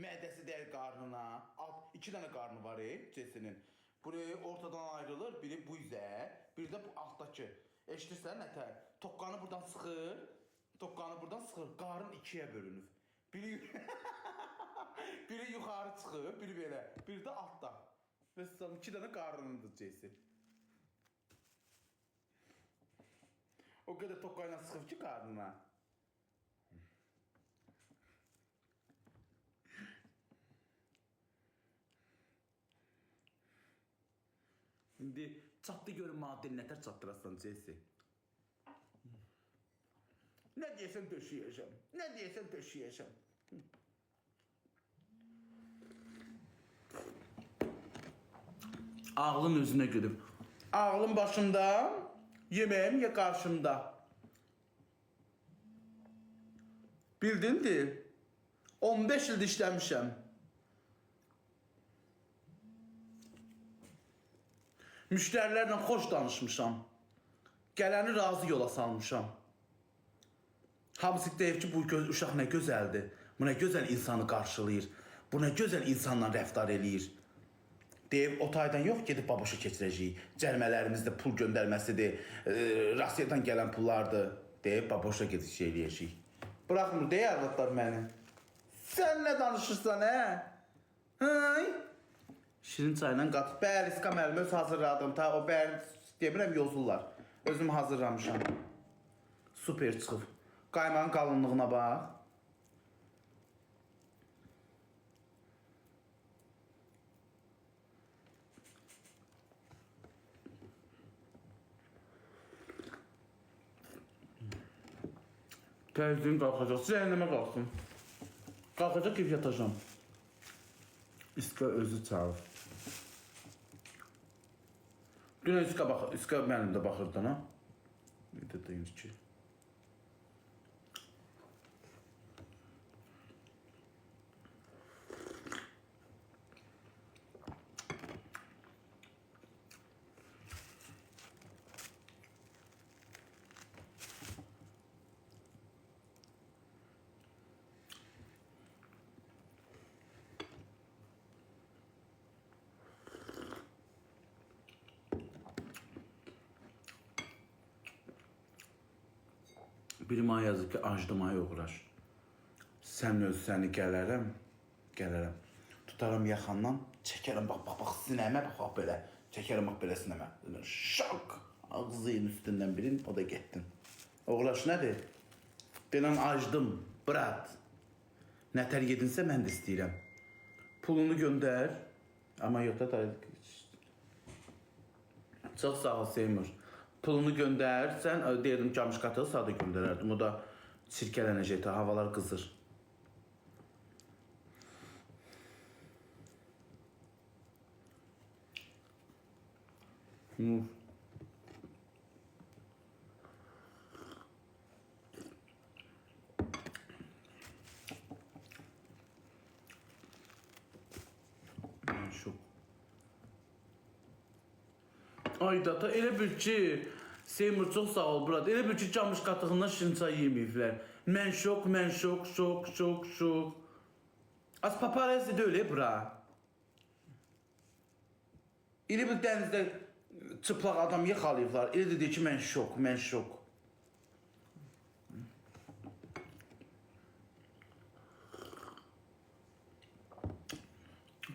Mədəsi deyil qarnına. Alt, iki dənə qarnı var e, Cesinin. Biri ortadan ayrılır, biri bu üzə, biri də bu altdakı. Eşidirsən nətər? Toqqanı buradan sıxır, toqqanı buradan sıxır. Qarın ikiyə bölünür. Biri biri yuxarı çıxır, biri belə, biri də altda. Və sən iki dənə qarnındır Cesi. O qədər toqqayla sıxıb ki qarnına. İndi çatdı görüm maddi nətər çatdırasan Cesi. Nə deyəsən döşəyəcəm. Nə deyəsən döşəyəcəm. Ağlın özünə gülüb. Ağlın başında, yeməyim ya qarşımda. Bildin deyil. 15 ildir işləmişəm. Müştərilərlə xoş danışmışam. Gələni razı yola salmışam. Hamısı deyir ki, bu göz, uşaq nə gözəldir. Bu nə gözəl insanı qarşılayır. Bu nə gözəl insanla rəftar eləyir. Deyib o taydan yox gedib baboşa keçirəcəyik. Cərmələrimizdə pul göndərməsidir, e, Rusiyadan gələn pullardır. Deyib baboşa gediş eləyəcəyik. Buraxmır deyə arvadlar məni. Sən nə danışırsan hə? Hay? Şirin çayla qat. Bəli, skam əlimi öz hazırladım. Ta o bəli demirəm yozurlar. Özüm hazırlamışam. Super çıxıb. Qaymağın qalınlığına bax. Təzyiqin qalxacaq. Cəhənnəmə qalxsın. Qalxacaq ki yatacağam. İska özü çağır. Dünən İska bax, İska mənim də baxırdı ha. Bir də deyim ki. Biri mənə yazır ki, acdım ay uğraş. Sən öz səni gələrəm, gələrəm. Tutaram yaxandan, çəkərəm bax bax bax sinəmə bax bax belə. Çəkərəm bax belə sinəmə. Şok! Ağzının üstündən birin, o da getdin. Uğraş nədir? Denən acdım, brat. Nətər yedinsə mən də istəyirəm. Pulunu göndər. Amma yox da da Çox sağ ol Seymur. Pulunu göndərsən, deyirdim camış qatıl sadə göndərərdim. O da sirkələnəcəkdi, havalar qızır. Hı. Ben şok. Ay data elə bil ki, Seymur çox sağ ol Brad. Elə bil ki, camış qatığından şirin çay yeməyiblər. Mən şok, mən şok, şok, şok, şok. Az paparazzi də öyle bra. Elə bil dənizdə çıplaq adam yaxalayıblar. Elə də deyir ki, mən şok, mən şok.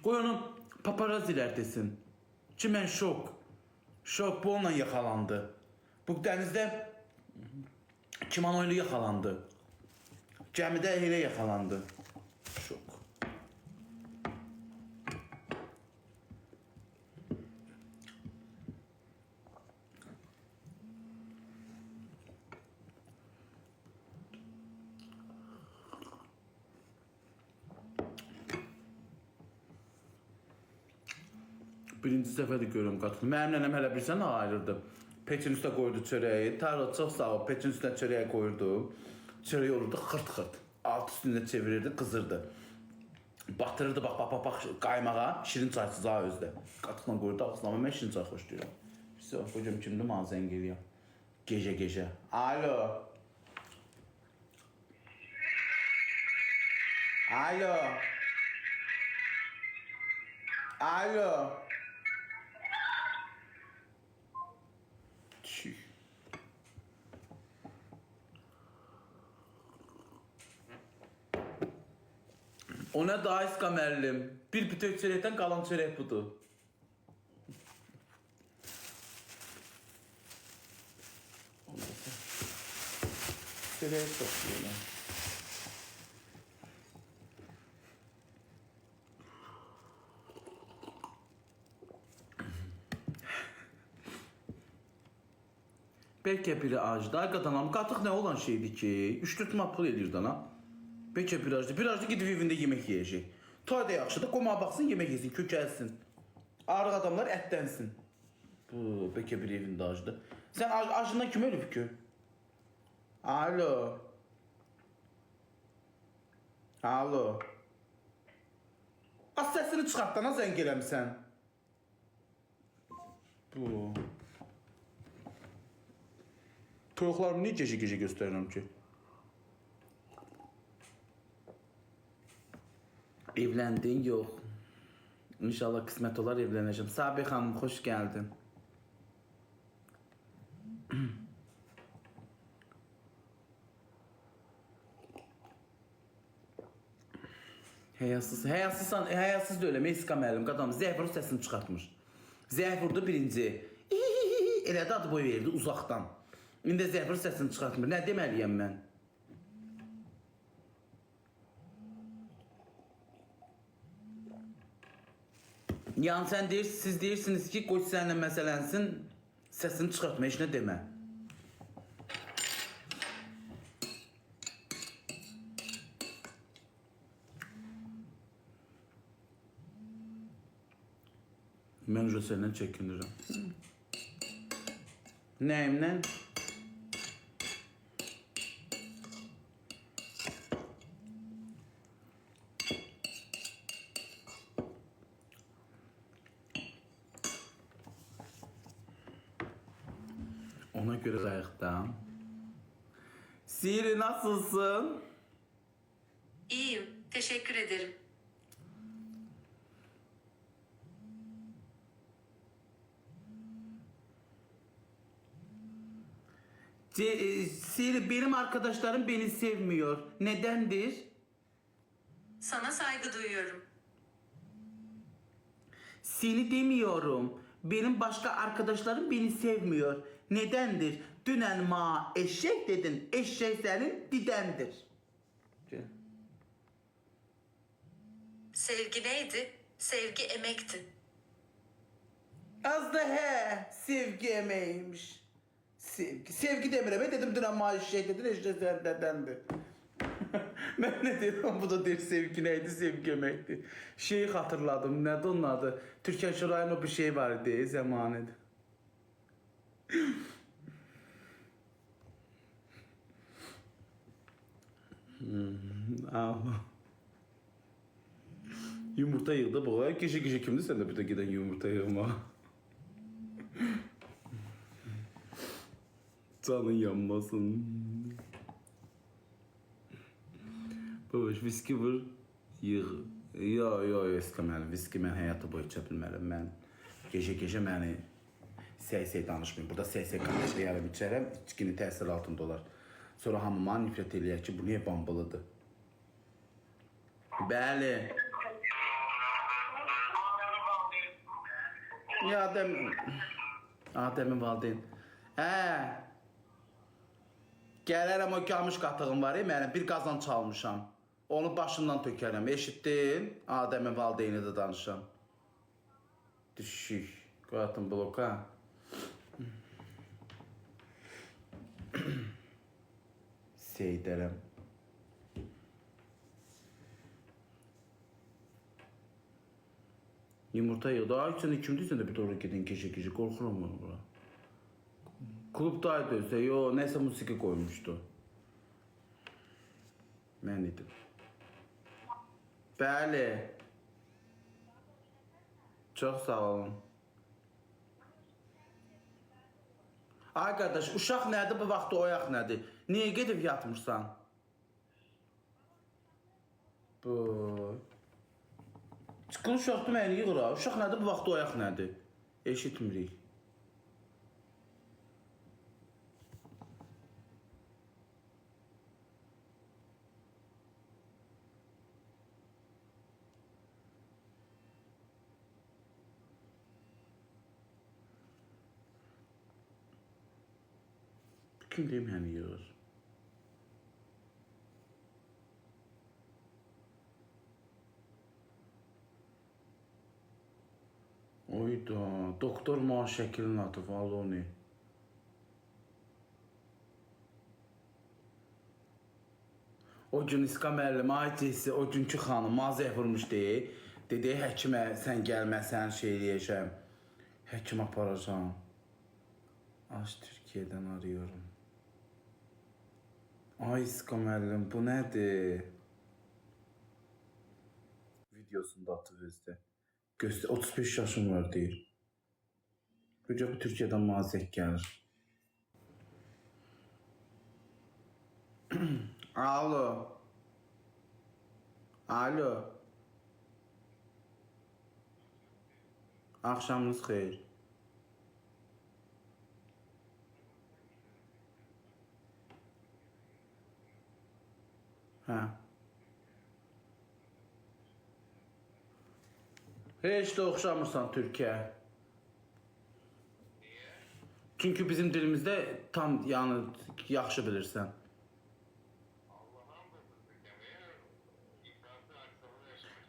Qoy onu paparazzilər desin. Ki mən şok. Onunla yaxalandı. Bu dənizdə kimono ilə yaxalandı. Gəmidə elə yaxalandı. Birinci səfərdə görürəm qatını. Mənim nənəm hələ bilsən nə ayırdı. Peçin üstə qoydu çörəyi. Tarla çox sağ ol. Peçin üstünə çörəyi qoyurdu. Çörək olurdu xırt-xırt. Alt üstündə çevirirdi, qızırdı. Batırırdı bax bax bax bax qaymağa, şirin çaysız ha özdə. Qatıqla qoyurdu ağzına. Mən şirin çay xoşlayıram. Vəsə, hocam kimdir mənə zəng eləyir. Gecə. Alo. Alo. Alo. Tüh. O nə daha iskamərlim. Bir bütöv çörəkdən qalan çörək budur. Çörək toplayalım. Bəlkə biri acdı. Ay qadanam, qatıq nə olan şeydir ki? 3-4 manat pul edir dana. Bəlkə bir acdı. Bir acdı gedib evində yemək yeyəcək. Tay da yaxşıdır. Qomağa baxsın, yemək yesin, kökəlsin. Arıq adamlar ətlənsin. Bu, bəlkə bir evində acdı. Sən ac acından kim ölüb ki? Alo. Alo. Az səsini çıxart da, nə zəng eləmisən? Bu. Toyuqlarımı niyə gecə-gecə göstərirəm ki? Evləndin? Yox. İnşallah qismət olar evlənəcəm. Sabi xanım, xoş gəldin. Həyasız, həyasızsan, həyasız da eləmə, iska müəllim, qadam Zəfirun səsini çıxartmış. Zəfirdə birinci elədi adı boy verdi uzaqdan. İndi zəfir səsini çıxartmır. Nə deməliyəm mən? Yani sen deyir, siz deyirsiniz ki koç seninle meselensin sesini çıkartma işine deme. Ben Josel'den çekinirim. Neyimden? Nasılsın? İyiyim, teşekkür ederim. E, Siri benim arkadaşlarım beni sevmiyor. Nedendir? Sana saygı duyuyorum. Seni demiyorum. Benim başka arkadaşlarım beni sevmiyor. Nedendir? Dünen ma eşek dedin. Eşek senin didendir. Sevgi neydi? Sevgi emekti. Az da he sevgi emeğiymiş. Sevgi. Sevgi demireme dedim dünen ma eşek dedin. Eşek senin dedendir. ben ne diyorum bu da değil sevgi neydi sevgi emekti. Şeyi hatırladım. Nedir onun adı? Türkan Şoray'ın o bir şey vardı zamanında. Yumurta yığdı bu. Kişi kişi kimdi sen de bir de giden yumurta yığma. Canın yanmasın. Babaş viski vur yığ. Yo yo istəməliyim. Viski mən həyatı boyu içə bilmərəm. Mən gecə-gecə məni səy-səy danışmayın. Burada səy-səy qarşılayarım, içərəm, içkini təsir altında olar. Sonra hamı mənə nifrət eləyər ki, bu niyə bambılıdır? Bəli. Ya Adem... Adem'in valideyn. Hə. Gələrəm o qamış qatığım var mənim bir qazan çalmışam. Onu başından tökərəm. Eşitdin? Adəmin valideyni də danışam. Düşük. Qoyatın bloka. Seydərəm. Yumurta yığdı. Ay sən kimdir sən də bir doğru gedin keşə-keşə qorxuram mən bura. Klubdaydı özü. Yo, nəsə musiqi qoymuşdu. Mən idim. Bəli. Çox sağ olun. Ay qardaş, uşaq nədir bu vaxtda oyaq nədir? Niyə gedib yatmırsan? Bu. Çıxıl uşaqdır məni yığır ha. Uşaq nədir bu vaxt oyaq nədir? Eşitmirik. Kim məni yığır? Oyda, doktor Muaz Şəkilin adı Valoni. O gün İska müəllim aytisi o günkü xanım mazəh vurmuş deyə. Dedi həkimə sən gəlməsən şey eləyəcəm. Həkim aparacağam. Aş Türkiyədən arıyorum. Ay İska müəllim bu nədir? Videosunda atıb özdə. Göster 35 yaşım var deyir. Qoca bu Türkiyədən mazək gəlir. Alo. Alo. Axşamınız xeyir. Hə. Heç də oxşamırsan Türkiyə. Çünki bizim dilimizdə tam yəni yaxşı bilirsən.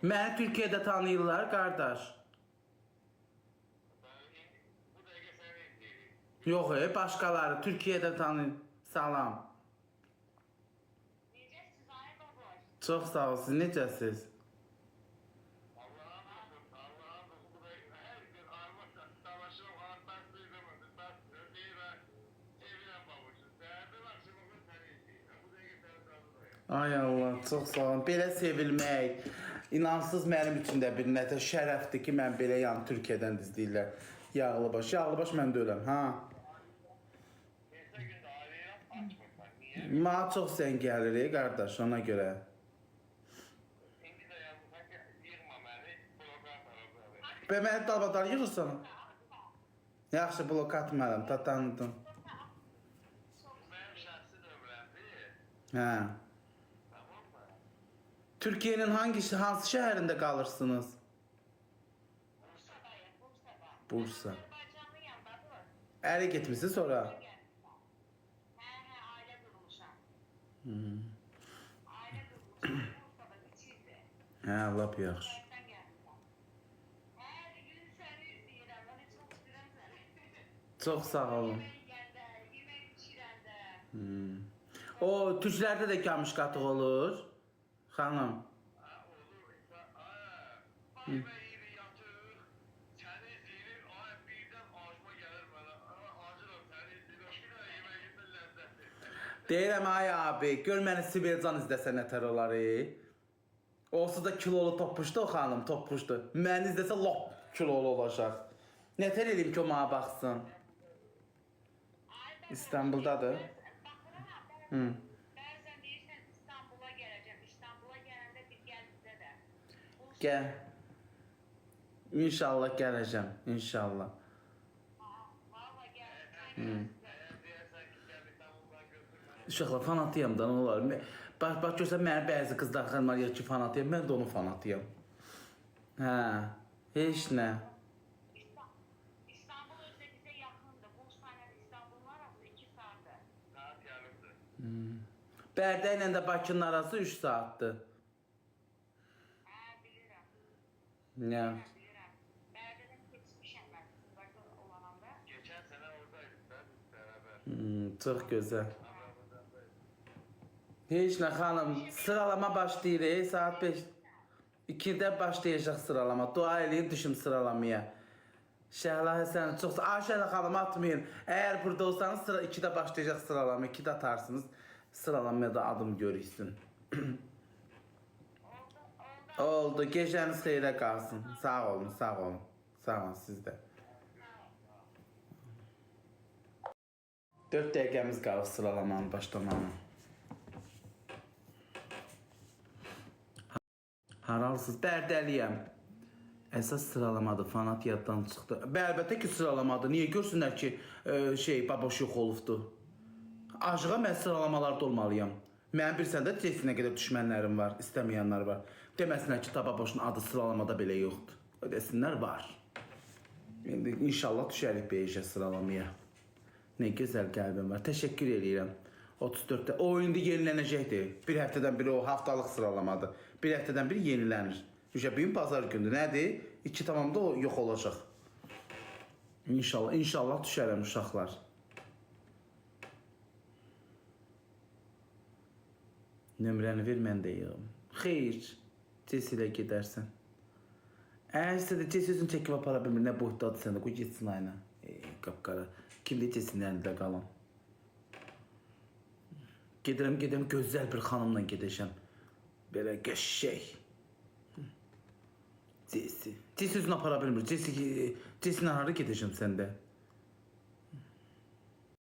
Məni Türkiyədə tanıyırlar, qardaş. Yox, e, başqaları Türkiyədə tanıyır. Salam. Necəsiz ay babaş? Çox sağ ol. Siz necəsiz? Ay Allah, çox sağ olun. Belə sevilmək, inansız mənim üçün də bir nətə şərəfdir ki, mən belə yan Türkiyədən izləyirlər. Yağlıbaş, Yağlıbaş mən də öləm, ha. Mənə çox zəng gəlir, ey qardaş, ona görə. Və məni dalbadal yığırsan. Yaxşı, blok atmaram, ta tanıdım. Hə. Türkiye'nin hangi hansı şehrinde kalırsınız? Bursa. Ərə getmişsin sonra. Hə, hə, ailə qurmuşam. Ailə qurmuşam. Bursa'da içizdir. Hə, lap yaxşı. Şəhərdən gəlmişəm. Hər kamış qatıq olur. Deyirəm ay abi, gör məni Sibircan izləsə nətər olar. e? Da kilolu toppuşdu o xanım, toppuşdu. Məni izləsə lap kilolu olacaq. Nətər eləyim ki o mənə baxsın? İstanbuldadır. Hı. Gəl. İnşallah gələcəm, inşallah. Hı. Uşaqlar fanatıyam da nə olar? Bax, bax görsən məni bəzi qızlar xanımlar ki, fanatıyam. Mən də onun fanatıyam. Hə, heç nə. İstanbul özdə bizə yaxındır. Bursa ilə İstanbulun arası 2 saatdır. Bərdə ilə də Bakının arası 3 saatdır. Hə, bilirəm. Olananda. Geçen sene oradaydık ben beraber. Hmm, çox gözəl. Heç nə xanım, sıralama başlayır ey, saat 5. 2-də başlayacaq sıralama. Dua eləyin düşüm sıralamaya. Şəhla Həsən çox Ay Şəhla xanım atmayın. Əgər burada olsanız sıra 2-də başlayacaq sıralama. 2-də atarsınız. Sıralamaya da adım görüksün. Oldu. Gecəniz xeyrə qalsın. Sağ olun, sağ olun. Sağ olun siz də. 4 dəqiqəmiz qalıb sıralamanın başlamanın. Haralsız Bərdəliyəm. Əsas sıralamadır, fanat yaddan çıxdı. Bə, əlbəttə ki, sıralamadır. Niyə görsünlər ki, e, şey, baboş yox olubdu? Aşığa mən sıralamalarda olmalıyam. Mənim bir səndə Jessinə qədər düşmənlərim var, istəməyənlər var. Deməsinlər ki, Tababoşun adı sıralamada belə yoxdur. Desinlər var. İndi inşallah düşərik beşə sıralamaya. Nə gözəl qəlbim var. Təşəkkür edirəm. 34-də o indi yenilənəcəkdir. Bir həftədən biri o haftalıq sıralamadır. Bir həftədən biri yenilənir. Düşə bu gün bazar gündür. Nədir? 2 tamamda o yox olacaq. İnşallah, inşallah düşərəm uşaqlar. Nömrəni ver mən də yığım. Xeyr. Ces ilə gedərsən. Əgər istədi Ces özün çəkib apara bilmir. Nə boyutdadır səndə. Qoy getsin ayna. Ey, qapqara. Kimdir Cesin əlində qalan? Gedirəm, gedirəm, gözəl bir xanımla gedəcəm. Belə qəşəng. Cesi. Cesi özünü apara bilmir. Cesi, Cesi'nin hara gedəcəm səndə?